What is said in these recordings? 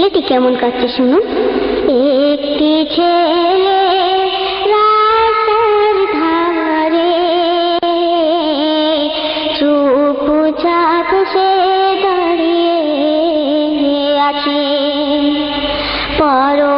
ছেলেটি কেমন কাটছে শুনুন একটি ছেলে রাস্তার ধারে দাঁড়িয়ে আছে। পরনে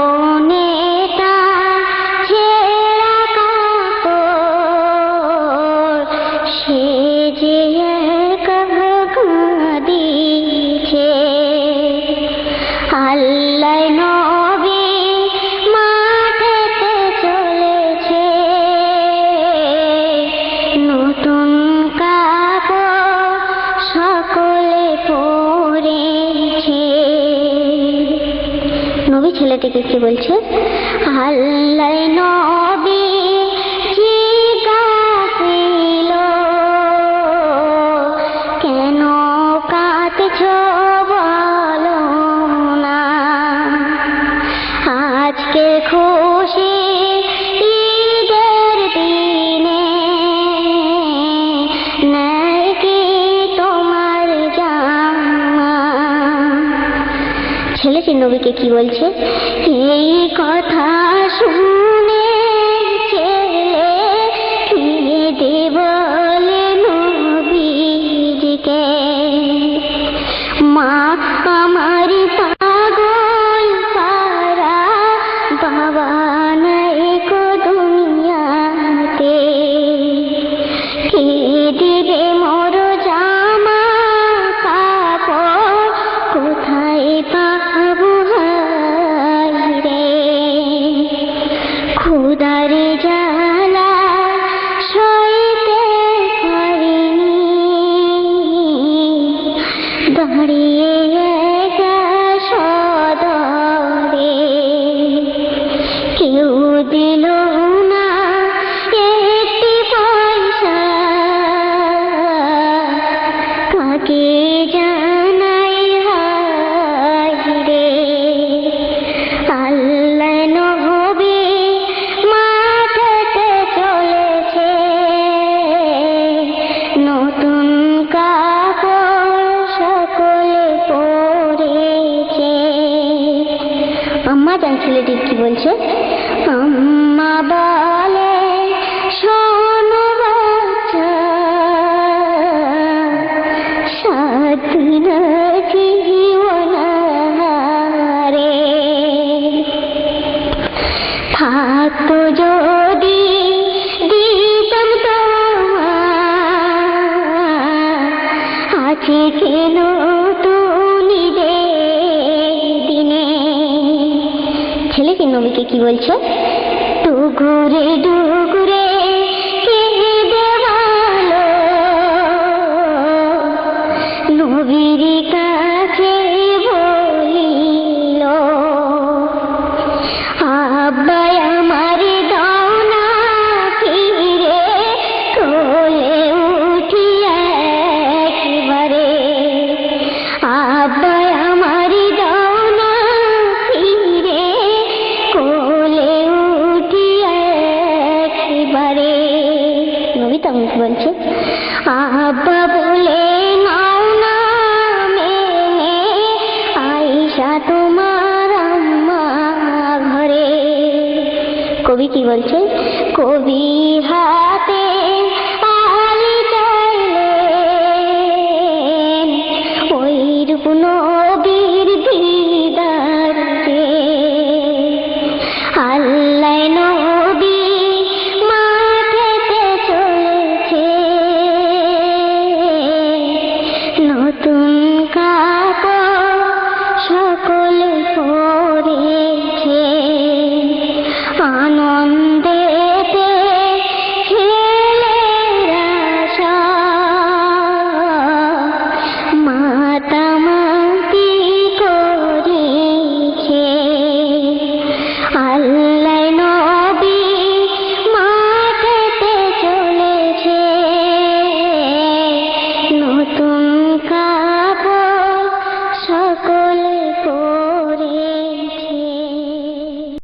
ছেলেটিকে কি বলছে আল্লাহ নবীকে কি বলছে? এই কথা শুনে। আম্মা জান ছেলেটি কি বলছে? আম্মা বলে শোনো বাচ্চা জীবন রে ছেলে কি বলছো? ডুগুরে ডুগুরে কেঁদে আব্বা বলে নাও না তোমার আম্মা ঘরে। কবি কি বলছে? কবি হাতে